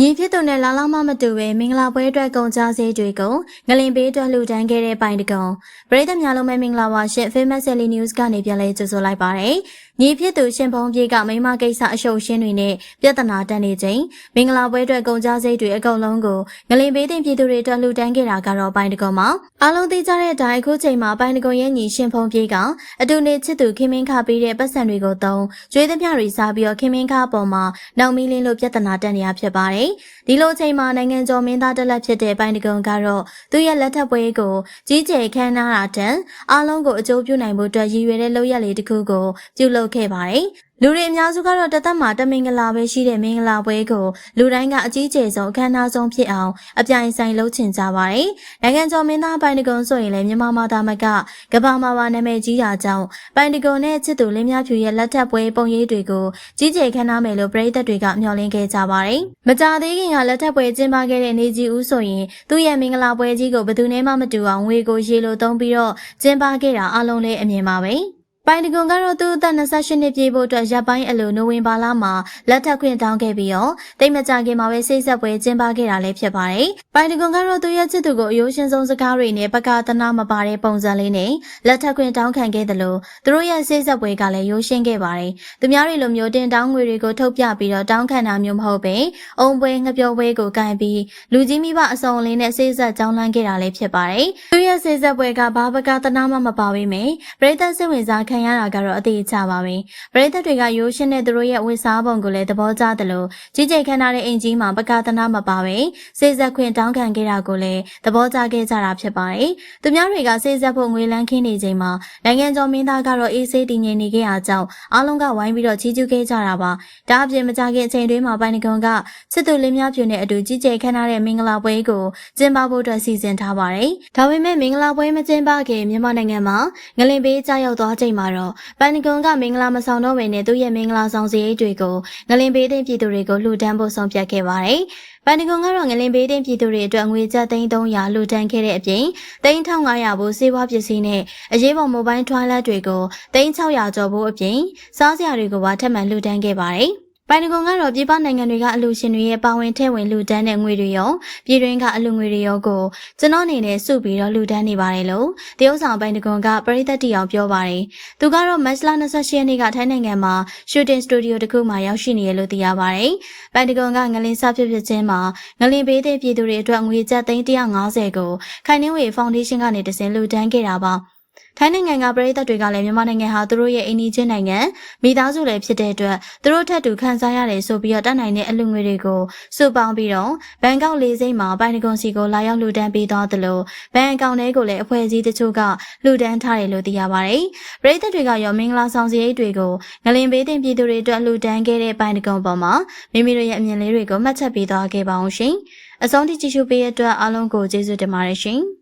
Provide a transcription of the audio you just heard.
ညီဖြစ်သူနဲ့လာလာမမတူပဲမင်္ဂလာပွဲအတွက်ကုန်ကြစေးတွေကိုငလင်ပေးအတွက်လှူဒန်းခဲ့တဲ့ပိုင်တကုံပရိသတ်များလုံးပဲမင်္ဂလာပါရှင် Famous Daily News ကနေပြန်လဲကြိုဆိုလိုက်ပါရစေညီဖြစ်သူရှင်ဖုံပြေကမိမကိစ္စအရှုပ်ရှင်းတွေနဲ့ပြဿနာတက်နေချိန်မင်္ဂလာပွဲအတွက်ကုန်ကြစေးတွေအကုန်လုံးကိုငလင်ပေးတဲ့ပြည်သူတွေအတွက်လှူဒန်းခဲ့တာကတော့ပိုင်တကုံမှာအားလုံးသိကြတဲ့အတိုင်းအခုချိန်မှာပိုင်တကုံရဲ့ညီရှင်ဖုံပြေကအတူနေချစ်သူခင်မင်းခပေးတဲ့ပတ်စံတွေကိုသုံးကျွေးသမျှတွေစားပြီးတော့ခင်မင်းခအပေါ်မှာနောက်မီလင်းလို့ပြဿနာတက်နေရဖြစ်ပါတယ်ဒီလိုချိန်မှာနိုင်ငံကျော်မင်းသားတက်လက်ဖြစ်တဲ့ပိုင်တကုံကတော့သူ့ရဲ့လက်ထပ်ပွဲကိုကြီးကျယ်ခမ်းနားတာတန်အားလုံးကိုအကျိုးပြုနိုင်ဖို့အတွက်ရည်ရွယ်တဲ့လုပ်ရက်လေးတစ်ခုကိုပြုလုပ်ခဲ့ပါတယ်။လူတွေအများစုကတော့တသက်မှာတမင်္ဂလာပဲရှိတဲ့မင်္ဂလာပွဲကိုလူတိုင်းကအကြီးကျယ်ဆုံးအခမ်းအနားဆုံးဖြစ်အောင်အပြိုင်ဆိုင်လုပ်ချင်ကြပါတယ်။နိုင်ငံကျော်မင်းသားပိုင်တကုံဆိုရင်လည်းမြန်မာမာသားမကကဘာမှာပါနာမည်ကြီးတာကြောင့်ပိုင်တကုံနဲ့ချစ်သူလင်းမြဖြူရဲ့လက်ထပ်ပွဲပုံရိပ်တွေကိုကြီးကျယ်ခမ်းနားမယ်လို့ပြည်သက်တွေကမျှော်လင့်ခဲ့ကြပါတယ်။မကြသေးခင်ကလက်ထပ်ပွဲကျင်းပခဲ့တဲ့နေကြီးဦးဆိုရင်သူ့ရဲ့မင်္ဂလာပွဲကြီးကိုဘယ်သူမှမတူအောင်ငွေကိုရေလိုသုံးပြီးတော့ကျင်းပခဲ့တာအလုံးလေးအမြင်ပါပဲ။ ပိုင်တကွန်ကတော့သူ့အသက်28နှစ်ပြည့်ဖို့အတွက်ရပ်ပိုင်းအလိုနိုဝင်ဘာလမှာလက်ထပ်ခွင့်တောင်းခဲ့ပြီးတော့တိတ်မကြခင်မှာပဲစိတ်ဆက်ပွဲကျင်းပခဲ့တာလည်းဖြစ်ပါတယ်။ပိုင်တကွန်ကတော့သူ့ရဲ့ချစ်သူကိုအယိုးရှင်ဆုံးစကားတွေနဲ့ပကသနာမပါတဲ့ပုံစံလေးနဲ့လက်ထပ်ခွင့်တောင်းခံခဲ့တယ်လို့သူတို့ရဲ့စိတ်ဆက်ပွဲကလည်းရိုးရှင်းခဲ့ပါတယ်။သူများတွေလိုမျိုးတင်တောင်းငွေတွေကိုထုတ်ပြပြီးတော့တောင်းခံတာမျိုးမဟုတ်ပဲအုံပွဲငပြောပွဲကိုကန်ပြီးလူကြီးမိဘအစုံအလင်းနဲ့စိတ်ဆက်ကြောင်းလန်းခဲ့တာလည်းဖြစ်ပါတယ်။သူ့ရဲ့စိတ်ဆက်ပွဲကဘာပကသနာမှမပါပေမဲ့ပရိသတ်စိတ်ဝင်စားခံရတာကတော့အသေးချပါပဲပရိသတ်တွေကရိုးရှင်းတဲ့သူတို့ရဲ့ဝတ်စားပုံကိုလည်းသဘောကျတယ်လို့ကြီးကျယ်ခမ်းနားတဲ့အင်ကြီးမှာပကသနာမပါပဲစေစက်ခွင့်တောင်းခံခဲ့တာကိုလည်းသဘောကျခဲ့ကြတာဖြစ်ပါတယ်သူများတွေကစေစက်ဖို့ငွေလန်းခင်းနေချိန်မှာနိုင်ငံကျော်မင်းသားကတော့အေးဆေးတည်ငြိမ်နေခဲ့တာကြောင့်အားလုံးကဝိုင်းပြီးတော့ချီးကျူးခဲ့ကြတာပါဒါအပြင်မကြခင်အချိန်တွင်းမှာပိုင်နဂွန်ကစစ်သူလင်းများပြူနဲ့အတူကြီးကျယ်ခမ်းနားတဲ့မင်္ဂလာပွဲကိုကျင်းပဖို့အတွက်စီစဉ်ထားပါတယ်ဒါပေမဲ့မင်္ဂလာပွဲမကျင်းပခင်မြန်မာနိုင်ငံမှာငလင်ပေးကြောက်ရောက်သွားချိန်မှာတော့ပန်နဂွန်ကမင်္ဂလာမဆောင်တော့ဘဲနဲ့သူ့ရဲ့မင်္ဂလာဆောင်စရိတ်တွေကိုငလင်ပေးတဲ့ပြည်သူတွေကိုလှူဒန်းဖို့ဆုံးဖြတ်ခဲ့ပါတယ်။ပန်နဂွန်ကတော့ငလင်ပေးတဲ့ပြည်သူတွေအတွက်ငွေကျပ်သိန်း300လှူဒန်းခဲ့တဲ့အပြင်သိန်း1500ဘူးစေဝါပစ္စည်းနဲ့အရေးပေါ်မိုဘိုင်းထွားလက်တွေကိုသိန်း600ကျော်ဖို့အပြင်စားစရာတွေကိုပါထပ်မံလှူဒန်းခဲ့ပါတယ်။ ပိုင်နဂွန်ကတော့ပြည်ပနိုင်ငံတွေကအလူရှင်တွေရဲ့ပါဝင်ထည့်ဝင်လူဒန်းတဲ့ငွေတွေရောပြည်တွင်းကအလူငွေတွေရောကိုကျွန်တော်အနေနဲ့စုပြီးတော့လူဒန်းနေပါတယ်လို့တရုတ်ဆောင်ပိုင်နဂွန်ကပရိသတ်တီအောင်ပြောပါတယ်။သူကတော့မတ်လ28ရက်နေ့ကထိုင်းနိုင်ငံမှာ shooting studio တစ်ခုမှာရောက်ရှိနေရလို့သိရပါတယ်။ပိုင်နဂွန်ကငလင်းစဖြစ်ဖြစ်ချင်းမှာငလင်းပေးတဲ့ပြည်သူတွေအတွက်ငွေကျပ်သိန်း150ကိုခိုင်နှင်းဝေဖောင်ဒေးရှင်းကနေတစင်လူဒန်းခဲ့တာပါ။ ထိုင်းနိုင်ငံကပြည်သက်တွေကလည်းမြန်မာနိုင်ငံဟာသူတို့ရဲ့အိမ်နီးချင်းနိုင်ငံမိသားစုလည်းဖြစ်တဲ့အတွက်သူတို့ထက်တူခံစားရတယ်ဆိုပြီးတော့တတ်နိုင်တဲ့အလူငွေတွေကိုစုပေါင်းပြီးတော့ဘန်ကောက်လေးစိမ်းမှာပိုင်နဂွန်စီကိုလာရောက်လှူဒန်းပေးသွားသလိုဘန်ကောင်တွေကိုလည်းအဖွဲ့အစည်းတချို့ကလှူဒန်းထားတယ်လို့သိရပါတယ်။ပြည်သက်တွေကရောမင်္ဂလာဆောင်စရိတ်တွေကိုငလင်ပေးတင်ပြည်သူတွေအတွက်လှူဒန်းခဲ့တဲ့ပိုင်နဂွန်ပေါ်မှာမိမိတို့ရဲ့အမြင်လေးတွေကိုမှတ်ချက်ပေးသွားခဲ့ပါအောင်ရှင်။အဆုံးထိကြည့်ရှုပေးတဲ့အတွက်အားလုံးကိုကျေးဇူးတင်ပါတယ်ရှင်။